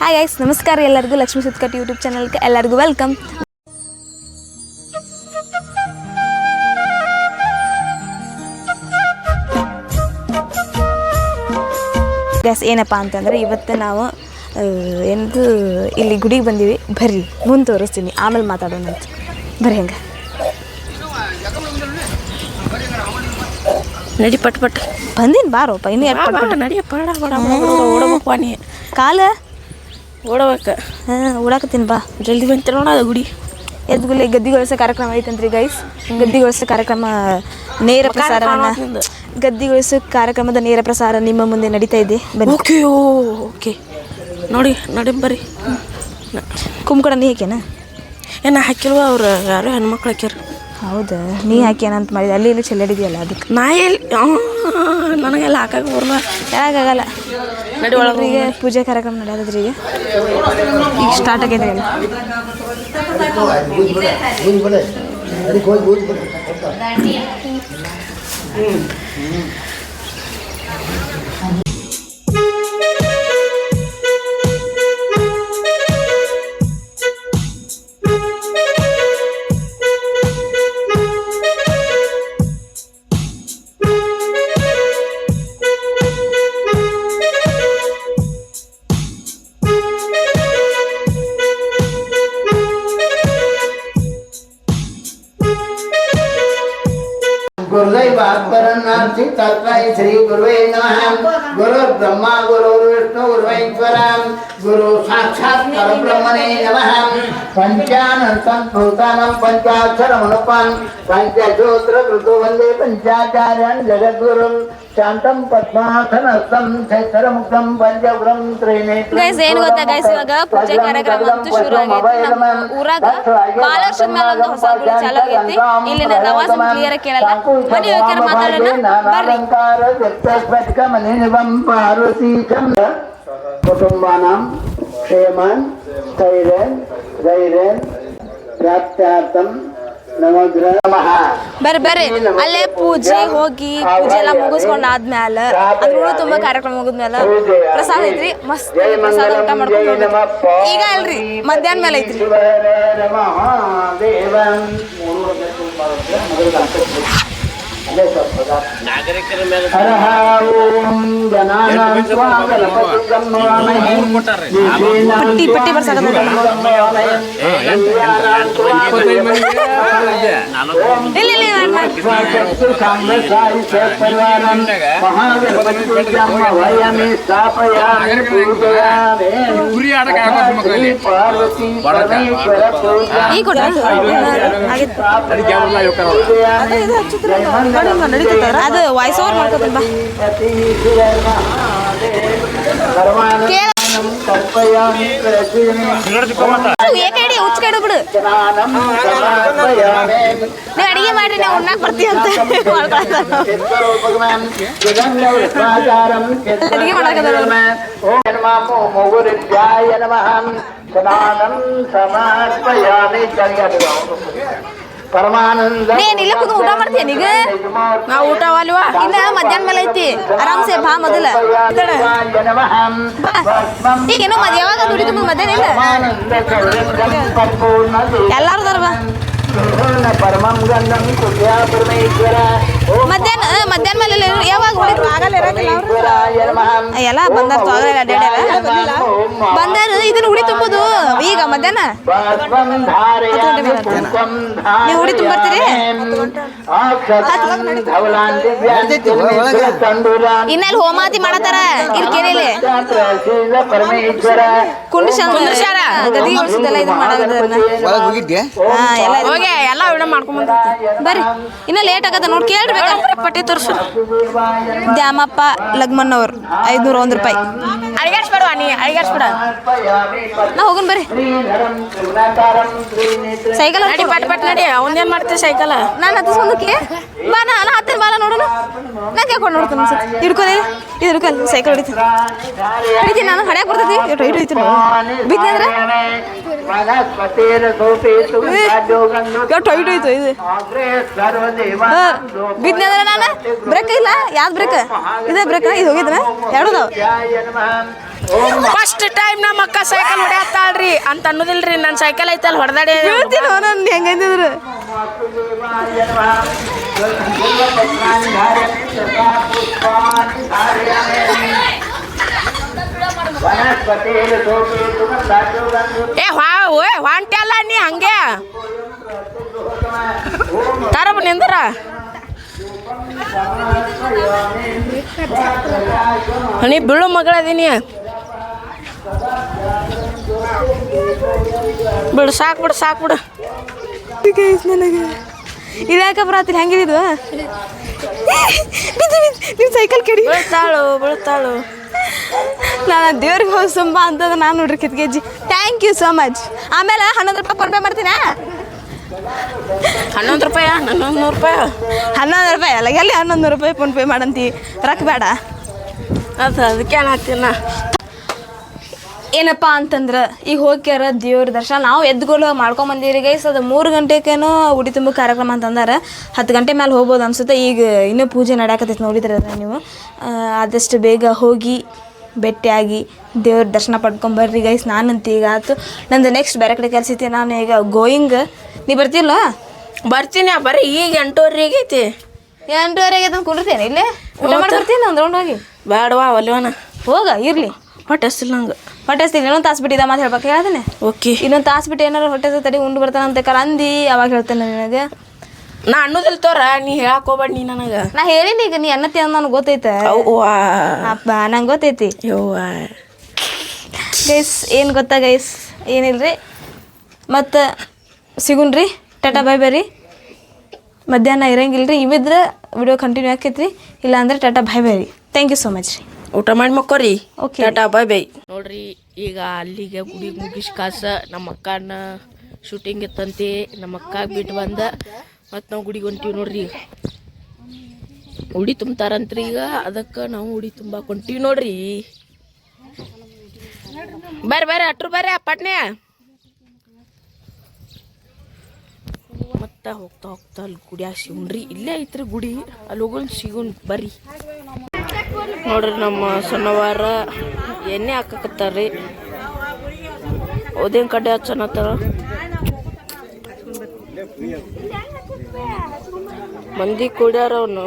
Hi guys ನಮಸ್ಕಾರ ಎಲ್ಲರಿಗೂ Lakshmi ಸುತ್ಕಟ್ YouTube ಚಾನಲ್ಗೆ ಎಲ್ಲರಿಗೂ ವೆಲ್ಕಮ್ ಗೈಸ್ ಏನಪ್ಪ ಅಂತಂದರೆ ಇವತ್ತು ನಾವು ಏನದು ಇಲ್ಲಿ ಗುಡಿಗೆ ಬಂದೀವಿ ಬರ್ರಿ ಮುಂದೆ ತೋರಿಸ್ತೀನಿ ಆಮೇಲೆ ಮಾತಾಡೋಣ ಅಂತ ಬರ್ರಿ ಹೆಂಗೆ ನಡಿ ಪಟ್ ಪಟ್ ಬಂದೀನಿ ಬಾರೋಪ್ಪ ಇನ್ನೂ ಪಡ ವಾಣಿ ಕಾಲ ಓಡಬೇಕು ಹಾಂ ಓಡಾಕತ್ತೀನಿ ಬಾ. ಜಲ್ದಿ ಬಂತ ನೋಡ ಅದು ಗುಡಿ. ಎದ್ಗುಲಿ ಗದ್ದಿಗೊಳಿಸೋ ಕಾರ್ಯಕ್ರಮ ಐತಂತ್ರಿ ಗೈಸ್ ಗದ್ದಿಗೊಳಿಸೋ ಕಾರ್ಯಕ್ರಮ ನೇರ ಪ್ರಸಾರವನ್ನ. ಗದ್ದಿಗೊಳಿಸೋ ಕಾರ್ಯಕ್ರಮದ ನೇರ ಪ್ರಸಾರ ನಿಮ್ಮ ಮುಂದೆ ನಡೀತಾ ಇದೆ. ಬನ್ನಿ. Okay okay. ನೋಡಿ ನಡಿ ಬರ್ರಿ. ಕುಂಕುಡ ನೀ ಹಾಕ್ಯಾನ? ಏನ ಹಾಕಿಲ್ವ ಅವ್ರು ಯಾರು ಹೆಣ್ಮಕ್ಳು ಹಾಕ್ಯಾರ. ಹೌದಾ. ನೀ ಯಾಕೆ ಏನಂತ ಮಾಡಿದೆ ಅಲ್ಲಿ ಇಲ್ಲಿ ಚೆಲ್ಲಾಡಿದೆಯಲ್ಲ ಅದಕ್ಕೆ. ನಾ ಎಲ್ಲಿ ನನಗೆಲ್ಲ ಹಾಕಕ್ಕೆ ಬರಲ್ಲ ಯಾಕಾಗಲ್ಲ ನಡಿ ಒಳಗೆ ಪೂಜೆ ಕಾರ್ಯಕ್ರಮ ನಡೆಯೋದ್ರಿ ಈಗ. ಈಗ ಸ್ಟಾರ್ಟ್ ಆಗೈತೆ ಎಲ್ಲ ಹ್ಞೂ तत्त्वाय श्री गुरुवे नमः। गुरुर्ब्रह्मा गुरुर्विष्णु गुरुवेश्वर गुरु साक्षात् परब्रह्मणे नमः। पञ्चानन्तं भूतानं पञ्चाक्षरमनुपं पञ्चसूत्र कृतो वंदे पञ्चाचार्यान् जगद्गुरुं ಶಾಂತಂ ಪದ್ಮಾಸನಸ್ಥಂ ಚೈತ್ರಮುಖಂ ಪಂಚವ್ರಂ ತ್ರಿನೇತ್ರ ಗೈಸ್ ಏನು ಗೊತ್ತಾ ಗೈಸ್ ಇವಾಗ ಪೂಜೆ ಕಾರ್ಯಕ್ರಮ ಅಂತೂ ಶುರು ಆಗೈತೆ ನಮ್ಮ ಊರಾಗ ಬಾಲಕೃಷ್ಣ ಮೇಲೆ ಒಂದು ಹೊಸ ಗುಡಿ ಚಾಲು ಆಗೈತಿ ಇಲ್ಲಿನ ನವಾಜ್ ಕ್ಲಿಯರ್ ಕೇಳಲ್ಲ ಬನ್ನಿ ಯೋಗ್ಯರ ಮಾತಾಡೋಣ ಬರ್ರಿ ಕುಟುಂಬಾನಾಂ ಕ್ಷೇಮನ್ ಸ್ಥೈರ್ಯನ್ ಧೈರ್ಯನ್ ಪ್ರಾಪ್ತ್ಯಾರ್ಥಂ ಬರ್ರಿ ಬರ್ರಿ. ಅಲ್ಲೇ ಪೂಜೆ ಹೋಗಿ ಪೂಜೆ ಎಲ್ಲ ಮುಗಿಸ್ಕೊಂಡ್ ಆದ್ಮೇಲೆ ಅದ್ರೂ ತುಂಬಾ ಕಾರ್ಯಕ್ರಮ ಮುಗಿದ್ಮೇಲೆ ಪ್ರಸಾದ ಐತ್ರಿ. ಮಸ್ತ್ ಪ್ರಸಾದ ಊಟ ಮಾಡ್ಕೊಂಡು. ಈಗ ಅಲ್ರಿ, ಮಧ್ಯಾಹ್ನ ಮೇಲೆ ಐತ್ರಿ. ನಮಃ ದೇವಂ ಹರಹ ಓಂ ಜನಾನಾಂ ಸ್ವಾಗಲಪತಿಗಂ ನಮಾಮಹೇ. ಪಟ್ಟಿ ಪಟ್ಟಿ ಬರ್ಸಾಕತ್ತದ ಇಲ್ಲ ಇಲ್ಲ ಇಲ್ಲ, ಮಾಡ್- ಸ್ವಾಶಕ್ತಿ ಸಾಂಗಸಾಯಿತ ಪರಿವಾರಂ ಮಹಾಗಣಪತಿ ಪೂಜಾಂ ವಯಮಿ ಸ್ಥಾಪಯಾಮಿ ಪೂಜಯಾಮಿ. ಶ್ರೀ ಪಾರ್ವತಿ ಪರಮೇಶ್ವರ ಪೂಜಾ ಈಗ ಕೊಡ ಆಗಿತ್ತು ಅದು ವಾಯ್ಸ್ ಓವರ್ ಮಾಡ್ಕೋತೀನಿ ಬಾ ಕೇಳ ಕಲ್ಪಯಾಮಿ ಪ್ರತಿದಿನ ಏಕೈಡಿ ಹುಚ್ಚ ಕಡೆ ಬಿಡು ಸ್ನಾನಂ ಸಮರ್ಪಯಾಮಿ. ನೀವು ಅಡಿಗೆ ಮಾಡ್ರಿ ನಾವು ಉಣ್ಣಾಕ್ ಬರ್ತೀವಿ ಅಂತ ಮಾಡ್ಕೊಳ್ತಾರ ಚಿತ್ತರೋ ಭಗವಾನ್ ಜಗನ್ನವೃತ್ತಾಚಾರಂ ಅಡಿಗೆ ಮಾಡಕತ್ತಾರ ಅವ್ರು. ಓಂ ನಮೋ ಮುಗುರಿದ್ಯಾಯ ನಮಃ ಸ್ನಾನಂ ಸಮರ್ಪಯಾಮಿ ಜಗದ್ ಪರಮಾನಂದ ನೀನ್ ಇಲ್ಲ ಕುಂದು ಊಟ ಮಾಡ್ತೀನಿ ಈಗ ನಾವು ಊಟ ಅಲ್ವಾ ಇನ್ನ ಮಧ್ಯಾಹ್ನ ಮೇಲೆ ಐತಿ. ಆರಾಮ್ಸೆ ಬಾ ಮೊದಲ. ಈಗ ಏನೋ ಮದ್ ಯಾವಾಗ ದುಡಿ ತುಂಬ ಮಧ್ಯಾಹ್ನ ಇಲ್ಲ? ಎಲ್ಲಾರು ದರ್ವ ಮಧ್ಯಾಹ್ನ ಮಧ್ಯಾಹ್ನ ಮೇಲೆ ಯಾವಾಗ ಎಲ್ಲ ಬಂದಾರ ಬಂದಾರ ಇದನ್ನ ಉಡಿ ತುಂಬುದು. ಈಗ ಮಧ್ಯಾಹ್ನ. ಭಸ್ಮಂ ಧಾರಯಾಮಿ ಪುಷ್ಪಂ ನೀವು ಉಡಿ ತುಂಬರ್ತೀರಿ? ಇನ್ನಲ್ಲಿ ಹೋಮಾತಿ ಮಾಡತಾರ ಇಲ್ಲಿ ಕೇಳಿಲ್ಲ. ಕುಂಡಿಸ್ಯಾರ ಗದಿಗೆ ಉಳಿಸಿದೆಲ್ಲ ಇದು ಮಾಡೋದನ್ನ. ಹೋಗಿ ಎಲ್ಲ ವಿಡ ಮಾಡ್ಕೊಂಡ್ ಬರ್ರಿ. ಇನ್ನ ಲೇಟ್ ಆಗತ್ತ ನೋಡಿ. ಕೇಳ್ರಿ ಪಟ್ಟಿ ತೋರ್ಸು. ದ್ಯಾಮಪ್ಪ ಲಗ್ಮನ್ ಅವ್ರು ಐದ್ನೂರ ಒಂದ್ ರೂಪಾಯಿ. ಅಡಿಗಾಡ್ಸ್ಬೇಡ ನೀ ಅಡಿಗಾಡ್ಸ್ಬೇಡ ನಾ ಹೋಗನ್ ಬರ್ರಿ. ಸೈಕಲ್ ನಡಿ ಪಟ್ ಪಟ್ ನಡಿ. ಅವನೇನ್ ಮಾಡ್ತೀವಿ ಸೈಕಲ್? ನಾನು ಹತ್ತಿಸ್ಕೊಂಡಕ್ಕೆ ಬಾ ನಾ ನಾ ಹತ್ತಿರ ಬಾ ನಾ ನೋಡೋಣ? ನಾನು ಕೇಳ್ಕೊಂಡು ನೋಡ್ತೀನಿ ಸರ್ ಹಿಡ್ಕೊಲಿ ಇದು ಹಿಡ್ಕೊಲಿ ಸೈಕಲ್ ಹೊಡಿತೀನಿ ಹಿಡಿತೀನಿ ನಾನು ಹಡ್ಯಾಕ್ ಬರ್ತೈತಿ? ಇಟ್ಟು ಹೈಟ್ ಹೊಡಿತೀನಿ ಬಿದ್ದಂದ್ರೆ ಎಷ್ಟು ಇದು. ಬಿದ್ದಂದ್ರೆ ನಾನು? ಬ್ರೇಕ್ ಇಲ್ಲ? ಯಾವ್ದು ಬ್ರೇಕ್ ಇದೇ ಬ್ರೇಕ್ ಇದು ಹೋಗಿದ್ರ ಎರಡು ಫಸ್ಟ್ ಟೈಮ್ ನಮ್ಮ ಅಕ್ಕ ಸೈಕಲ್ ಹೊಡ್ಯಾತಾಳ್ರಿ. ಅಂತ ಅನ್ನೋದಿಲ್ರಿ ನನ್ನ ಸೈಕಲ್ ಐತಲ್ಲ ಹೊಡೆದಾಡಿ ಹೇಳ್ತೀನಿ ನಾನು ಹೆಂಗಂತಿದ್ರು ಏ ಹಾ ಓಯ್ ಹೊಂಟಲ್ಲ ನೀ ಹಂಗೆ? ತರಬ ನಿಂದ್ರ? ನೀ ಬೀಳು ಮಗಳದೀನಿ ಬಿಡು, ಸಾಕು ಬಿಡು ಸಾಕು ಬಿಡು. ನನಗೆ ಇದ್ಯಾಕ ಬರತ್ತಿಲ್ಲ ಹೆಂಗಿದ್ದು ನಿಮ್ಮ ಸೈಕಲ್ ಕೆಡಿ. ಬೀಳ್ತಾಳು ಬೀಳ್ತಾಳು. ನಾನು ದೇವ್ರಿಗೆ ಹೋಗಿ ಸುಂಬ ಅಂತದ ನಾನು ನೋಡ್ರಿ ಕಿತ್ಗೆಜ್ಜಿ ಥ್ಯಾಂಕ್ ಯು ಸೋ ಮಚ್ ಆಮೇಲೆ ಹನ್ನೊಂದು ರೂಪಾಯಿ ಫೋನ್ ಪೇ ಮಾಡ್ತೀನಾ? ಹನ್ನೊಂದು ರೂಪಾಯಿ ಹನ್ನೊಂದು ನೂರು ರೂಪಾಯಿ. ಹನ್ನೊಂದು ರೂಪಾಯಿ ಅಲ್ಲ ಎಲ್ಲಿ ಹನ್ನೊಂದು ರೂಪಾಯಿ ಫೋನ್ಪೇ ಮಾಡಂತಿ? ರೊಕ್ಕ ಬೇಡ. ಅದು ಅದಕ್ಕೆ ಏನಾಗ್ತೀನ ಏನಪ್ಪ ಅಂತಂದ್ರೆ ಈಗ ಹೋಗ್ಯಾರ ದೇವ್ರ ದರ್ಶನ ನಾವು ಎದ್ದುಗೋಲು ಮಾಡ್ಕೊಂಬಂದಿರಿ ಗೈಸ್ ಅದು ಮೂರು ಗಂಟೆಗೇನೋ ಉಡಿ ತುಂಬ ಕಾರ್ಯಕ್ರಮ ಅಂತಂದಾರ. ಹತ್ತು ಗಂಟೆ ಮೇಲೆ ಹೋಗ್ಬೋದು ಅನ್ಸುತ್ತೆ. ಈಗ ಇನ್ನೂ ಪೂಜೆ ನಡೆಯಕತ್ತೈತೆ ನೋಡಿದ್ರೆ ನೀವು. ಆದಷ್ಟು ಬೇಗ ಹೋಗಿ ಭೇಟಿಯಾಗಿ ದೇವ್ರ ದರ್ಶನ ಪಡ್ಕೊಂಬರ್ರಿ ಗೈಸ್ ನಾನಂತ ಈಗ ಆಯ್ತು ನಂದು ನೆಕ್ಸ್ಟ್ ಬೇರೆ ಕಡೆ ಕೆಲಸ ಐತಿ. ನಾನು ಈಗ ಗೋಯಿಂಗ್. ನೀ ಬರ್ತಿಲ್ಲ ಬರ್ತೀನಿ ಬರೀ ಈಗ ಎಂಟೂವರೆಗೆ ಐತಿ. ಎಂಟೂವರೆಗೆ ಅದನ್ನು ಕುಡಿರ್ತೇನೆ ಇಲ್ಲೇ? ಊಟ ಮಾಡ್ಕೊಡ್ತೀನಿ ಒಂದು ರೌಂಡ್ ಹೋಗಿ? ಬೇಡವಾ ಒಲ್ವನ ಹೋಗ ಇರಲಿ. ಹೊಟ್ಟೆ ಹಸಿಲ್ ನಂಗೆ. ಹೊಟ್ಟೆ ಹಸ್ತೀನಿ ಇನ್ನೊಂದು ತಾಸು ಬಿಟ್ಟಿದ್ದ ಮಾತು ಹೇಳ್ಬೇಕು. ಹೇಳ್ತೇನೆ? ಓಕೆ. ಇನ್ನೊಂದು ತಾಸು ಬಿಟ್ಟು ಏನಾರು ಹೊಟ್ಟೆ ಹಸ್ದು ತಡಿ ಉಂಡು ಬರ್ತಾನೆ ಅಂತ ಕರಂದಿ ಅವಾಗ ಹೇಳ್ತೇನೆ ನಿನಗೆ. ನಾ ಅನ್ನೋದಿಲ್ಲ ತೋರ ನೀ ಹೇಳಕ್ ಹೋಗ್ಬೇಡ ನೀ ನನಗೆ. ನಾ ಹೇಳಿನಿ ಈಗ ನೀ ಅನ್ನತಿ ಅಂತ ನನಗೆ ಗೊತ್ತೈತೆ. ಅವ್ವಾ. ಅಪ್ಪ ನಂಗೆ ಗೊತ್ತೈತಿ. ಯವ್ವ. ಗೈಸ್ ಏನು ಗೊತ್ತಾ ಗೈಸ್ ಏನಿಲ್ರಿ? ಮತ್ತು ಸಿಗುಣ್ರಿ? ಟಾಟಾ ಬಾಯ್ ಬೈ ರೀ. ಇರಂಗಿಲ್ಲ ರೀ ಇವಿದ್ರೆ ವಿಡಿಯೋ ಕಂಟಿನ್ಯೂ ಆಕೈತ್ರಿ ಇಲ್ಲಾಂದ್ರೆ ಟಾಟಾ ಬಾಯ್ ಬೈ ರೀ. ಥ್ಯಾಂಕ್ ಯು ಸೋ ಮಚ್ ರೀ. ಊಟ ಮಾಡಿ ಮಕ್ಕೋರಿ. ಓಕೆ ಟಾಟಾ ಬಾಯ್ ಬೈ ನೋಡ್ರಿ ಈಗ ಅಲ್ಲಿಗೆ ಗುಡಿ ಮುಗಿಸ್ ಕಾಸ ನಮ್ಮ ಅಕ್ಕನ ಶೂಟಿಂಗ್ ಇತ್ತಂತೆ. ನಮ್ಮ ಅಕ್ಕ ಬಿಟ್ಟು ಬಂದ. ಮತ್ತು ನಾವು ಗುಡಿಗೆ ಹೊಂಟೀವಿ ನೋಡ್ರಿ. ಈಗ ಉಡಿ ತುಂಬ್ತಾರಂತ್ರಿ ಈಗ. ಅದಕ್ಕೆ ನಾವು ಉಡಿ ತುಂಬಾ ಹೊಂಟೀವಿ ನೋಡ್ರಿ. ಬರ್ರಿ ಬರ್ರಿ ಅಟ್ರು ಬರ್ರಿ ಪಟ್ನೆ. ಮತ್ತೆ ಹೋಗ್ತಾ ಹೋಗ್ತಾ ಅಲ್ಲಿ ಗುಡಿಯಾಗ ಸಿಗುಣ್ರಿ ಇಲ್ಲೇ ಐತ್ರಿ ಗುಡಿ. ಅಲ್ಲಿ ಹೋಗೋಣ ಸಿಗುಣ್ ಬರ್ರಿ. ನೋಡ್ರಿ ನಮ್ಮ ಸಣ್ಣವಾರ ಎಣ್ಣೆ ಹಾಕಕತ್ತಾರ್ರಿ. ಉದಿನ ಕಡ್ಡೆ ಹಚ್ಚನತ್ತಾರ ಮಂದಿ ಕುಡ್ಯಾರ ಅವನು.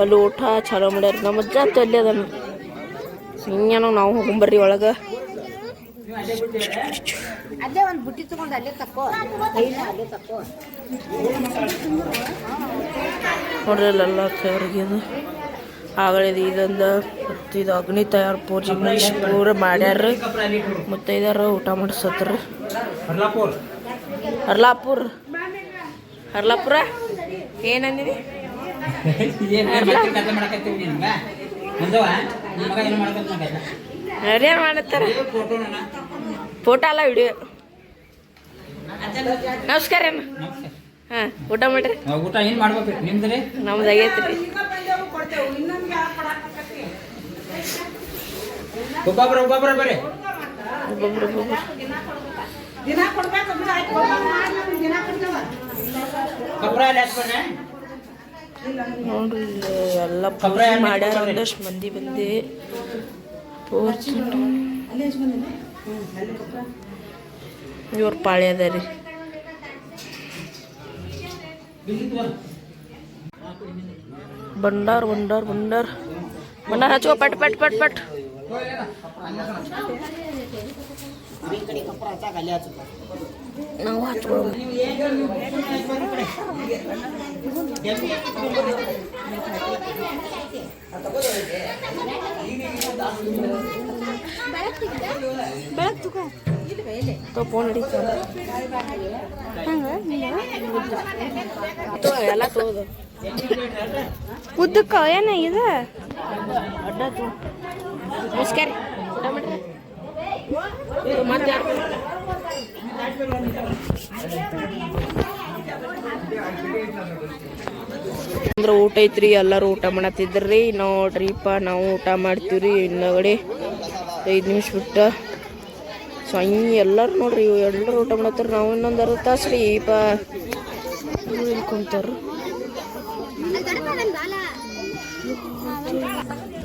ಅಲ್ಲಿ ಊಟ ಚಲೋ ಮಾಡ್ಯಾರ. ನಮ್ಮ ಅಜ್ಜ ಅಂತ ಅಲ್ಲಿ ಅದನ್ನು ಹಿಂಗೇನೋ ನಾವು ಹೋಗ್ಬರ್ರಿ ಒಳಗೆ. ನೋಡ್ರಿ ಅಲ್ಲೆಲ್ಲ ತಯಾರಿಗ್ಯದ. ಆಗಳಿದ ಇದೊಂದು ಇದು ಅಗ್ನಿ ತಯಾರು ಪೂಜೆ ಮುಗಿಸಿ ಪೂರ ಮಾಡ್ಯಾರ ಮುತ್ತೈದಾರ ಊಟ ಮಾಡಿಸತ್ರ ಹರ್ಲಾಪುರ್. ಹರ್ಲಾಪುರ. ಏನಂದಿರಿ ಅದೇ ಮಾಡತ್ತಾರ ಫೋಟೋ ಅಲ್ಲ ವಿಡಿಯೋ. ನಮಸ್ಕಾರ ಏನು ಹಾಂ ಊಟ ಮಾಡ್ರಿ. ಊಟ ಏನು ಮಾಡ್ಬೇಕು? ನಿಮ್ದ್ರಿ? ನಮ್ದು ಆಗೈತ್ರಿ. ಒಬ್ಬೊಬ್ರ ಒಬ್ಬೊಬ್ರ ಬರ್ರಿ ಒಬ್ಬೊಬ್ರು ಒಬ್ಬೊಬ್ರು ಕಪ್ರ ಎಲ್ಲ ಹಾಕ್ಬೇಡ್ರಿ ನೋಡ್ರಿ ಇಲ್ಲಿ ಎಲ್ಲ ಕಬ್ರ ಪೂಜೆ ಎಣ್ಣೆ ಮಾಡ್ಯಾರ ಕೊಡ್ತಾವ್ರಿ. ಒಂದಷ್ಟು ಮಂದಿ ಬಂದಿ ಪೂಜೆ ಇವ್ರ ಪಾಳೆ ಅದ ರೀ ಬಂಡಾರ್ ಬಂಡಾರ್ ಬಂಡಾರ್ ಬಂಡಾರ್ ಹಚ್ಕೋ ಪಟ್ ಪಟ್ ಪಟ್ ಪಟ್ ನಾವು ಫೋನ್ ಎಲ್ಲ ಉದ್ದಕ್ಕ ಏನ ಇದು? ಅಂದ್ರೆ ಊಟ ಐತ್ರಿ, ಎಲ್ಲರೂ ಊಟ ಮಾಡತ್ತಿದ್ರಿ. ನೋಡ್ರಿಪ್ಪ ನಾವು ಊಟ ಮಾಡ್ತೀವ್ರಿ. ಇನ್ನೊಗಡೆ ಐದು ನಿಮಿಷ ಬಿಟ್ಟು. ಸೊ ಹಂಗೆ ಎಲ್ಲರೂ ನೋಡ್ರಿ, ಎಲ್ಲರೂ ಊಟ ಮಾಡತ್ತಾರ. ನಾವು ಇನ್ನೊಂದು ಅರ್ಧ ತಾಸು ರೀ ಕುಂತಾರ. Thank you.